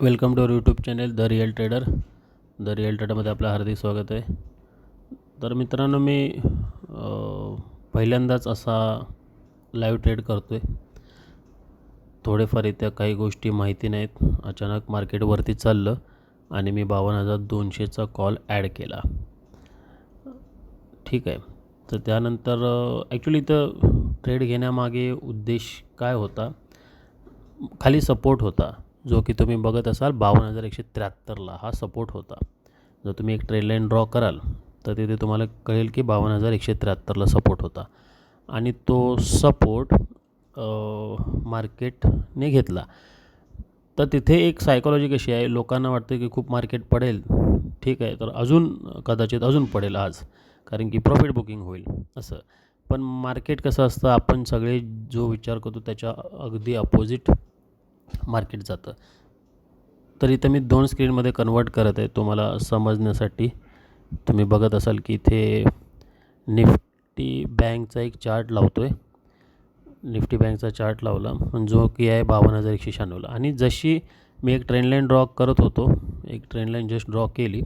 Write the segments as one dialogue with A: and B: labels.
A: Welcome to our YouTube channel the real trader. The real ट्रेडरमध्ये आपलं हार्दिक स्वागत आहे. तर मित्रांनो मी पहिल्यांदाच असा लाईव्ह ट्रेड करतो आहे थोडेफार इथं काही गोष्टी माहिती नाहीत. अचानक मार्केटवरती चाललं आणि मी बावन्न हजार दोनशेचा कॉल ॲड केला. ठीक आहे. तर त्यानंतर ॲक्च्युली इथं ट्रेड घेण्यामागे उद्देश काय होता? खाली सपोर्ट होता. जो की तुम्ही बघत असाल बावन्न हजार एकशे त्र्याहत्तरला हा सपोर्ट होता. जर तुम्ही एक ट्रेड लाईन ड्रॉ कराल तर तिथे तुम्हाला कळेल की बावन्न हजार एकशे त्र्याहत्तरला सपोर्ट होता. आणि तो सपोर्ट मार्केटने घेतला. तर तिथे एक सायकॉलॉजी कशी आहे लोकांना वाटतं की खूप मार्केट पडेल. ठीक आहे तर अजून कदाचित अजून पडेल आज कारण की प्रॉफिट बुकिंग होईल असं. पण मार्केट कसं असतं आपण सगळे जो विचार करतो त्याच्या अगदी अपोजिट मार्केट जातं. तर इथं मी दोन स्क्रीनमध्ये कन्वर्ट करत आहे. तुम्हाला समजण्यासाठी तुम्ही बघत असाल की इथे निफ्टी बँकचा एक चार्ट लावतो आहे निफ्टी बँकचा चार्ट लावला. जो की आहे बावन्न हजार एकशे शहाण्णवला. आणि जशी मी एक ट्रेनलाईन ड्रॉ करत होतो एक ट्रेनलाईन जस्ट ड्रॉ केली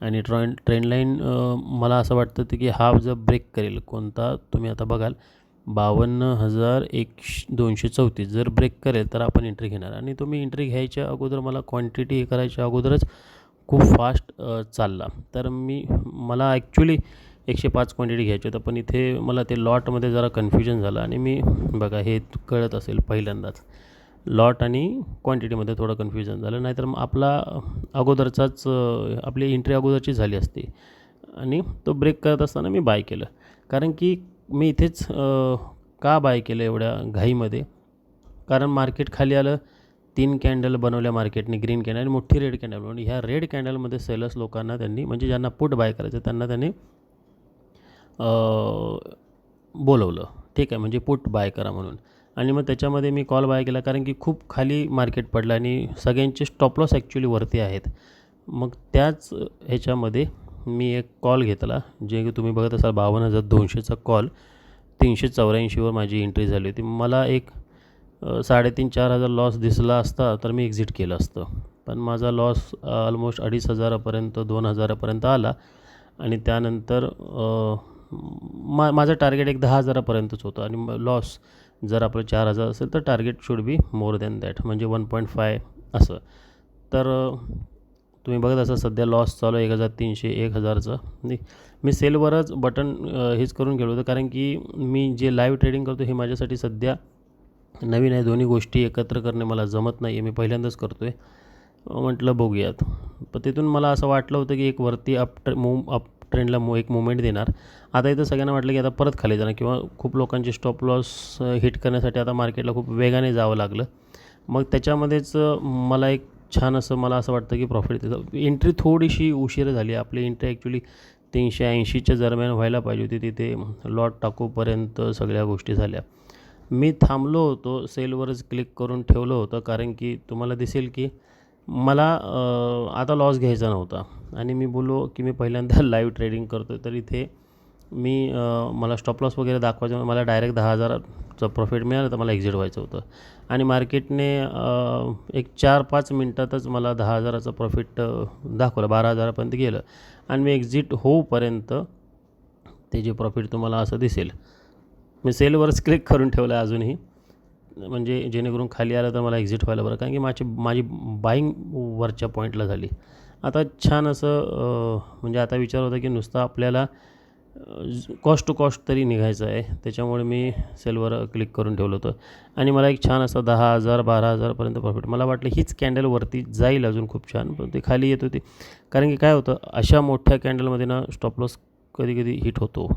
A: आणि ट्रॉ ट्रेनलाईन मला असं वाटतं ते की हा जर ब्रेक करेल कोणता तुम्ही आता बघाल बावन्न हजार एक दोनशे चौतीस. जर ब्रेक करेल तर आपण एंट्री घेणार. आणि तुम्ही एंट्री घ्यायच्या अगोदर मला क्वांटिटी हे करायच्या अगोदरच खूप फास्ट चालला. तर मी मला ॲक्च्युली एकशे पाच क्वांटिटी घ्यायची होतं पण इथे मला ते लॉटमध्ये जरा कन्फ्युजन झालं. आणि मी बघा हे कळत असेल पहिल्यांदाच. लॉट आणि क्वांटिटीमध्ये थोडं कन्फ्युजन झालं. नाहीतर मग आपला अगोदरचाच आपली एंट्री अगोदरची झाली असती. आणि तो ब्रेक करत असताना मी बाय केलं. कारण की मी इथेच का बाय केलं एवढ्या घाईमध्ये? कारण मार्केट खाली आलं तीन कॅन्डल बनवल्या मार्केटने ग्रीन कॅन्डल आणि मोठी रेड कॅन्डल बनवली ह्या रेड कॅन्डलमध्ये सेलर्स लोकांना त्यांनी म्हणजे ज्यांना पुट बाय करायचं त्यांना त्यांनी बोलवलं. ठीक आहे म्हणजे पुट बाय करा म्हणून. आणि मग त्याच्यामध्ये मी कॉल बाय केला कारण की खूप खाली मार्केट पडलं आणि सगळ्यांचे स्टॉप लॉस ॲक्च्युली वरती आहेत. मग त्याच ह्याच्यामध्ये मी एक कॉल घेतला जे की तुम्ही बघत असाल बावन्न हजार दोनशेचा कॉल तीनशे चौऱ्याऐंशीवर माझी एंट्री झाली होती. मला एक साडेतीन चार हजार लॉस दिसला असता तर मी एक्झिट केलं असतं. पण माझा लॉस ऑलमोस्ट अडीच हजारापर्यंत दोन हजारापर्यंत आला. आणि त्यानंतर मा माझं टार्गेट एक दहा हजारापर्यंतच होतं. आणि लॉस जर आपलं चार हजार असेल तर target should be more than that म्हणजे वन पॉईंट फाय असं. तर तुम्ही बघत असा सध्या लॉस चालू आहे एक हजार तीनशे एक हजारचं मी सेलवरच बटन हेच करून गेलो होतं कारण की मी जे लाईव्ह ट्रेडिंग करतो हे माझ्यासाठी सध्या नवीन आहे. दोन्ही गोष्टी एकत्र करणे मला जमत नाही आहे मी पहिल्यांदाच करतो आहे म्हटलं बघूयात. पण तिथून मला असं वाटलं होतं की एक वरती अप ट्रे मूव अप ट्रेंडला मो एक मुवमेंट देणार. आता इथं सगळ्यांना वाटलं की आता परत खाली जाणार किंवा खूप लोकांचे स्टॉप लॉस हिट करण्यासाठी आता मार्केटला खूप वेगाने जावं लागलं. मग त्याच्यामध्येच मला एक छान असं मला असं वाटतं की प्रॉफिट त्याचा एंट्री थोडीशी उशीर झाली. आपली एंट्री ॲक्च्युली तीनशे ऐंशीच्या दरम्यान व्हायला पाहिजे होती. तिथे लॉट टाकूपर्यंत सगळ्या गोष्टी झाल्या. मी थांबलो होतो. सेलवरच क्लिक करून ठेवलं होतं. कारण की तुम्हाला दिसेल की मला आता लॉस घ्यायचा नव्हता. आणि मी बोललो की मी पहिल्यांदा लाईव्ह ट्रेडिंग करतो तर इथे मी मला स्टॉप लॉस वगैरे दाखवायचं मला डायरेक्ट दहा हजाराचं प्रॉफिट मिळालं तर मला एक्झिट व्हायचं होतं. आणि मार्केटने एक चार पाच मिनटातच मला दहा हजाराचं प्रॉफिट दाखवलं बारा हजारापर्यंत गेलं. आणि मी एक्झिट होऊपर्यंत ते जे प्रॉफिट तुम्हाला असं दिसेल मी सेलवरच क्लिक करून ठेवलं आहे अजूनही. म्हणजे जेणेकरून खाली आलं तर मला एक्झिट व्हायला बरं कारण की माझी माझी बाईंग वरच्या पॉईंटला झाली. आता छान असं म्हणजे आता विचार होता की नुसतं आपल्याला कॉस्ट टू कॉस्ट तरी निघायचं आहे. त्याच्यामुळे मी सेलवर क्लिक करून ठेवलं होतं. आणि मला एक छान असं दहा हजार बारा हजारपर्यंत प्रॉफिट मला वाटलं हीच कॅन्डल वरती जाईल अजून खूप छान. पण ती खाली येत होती. कारण की काय होतं अशा मोठ्या कॅन्डलमध्ये ना स्टॉप लॉस कधी कधी हिट होतो.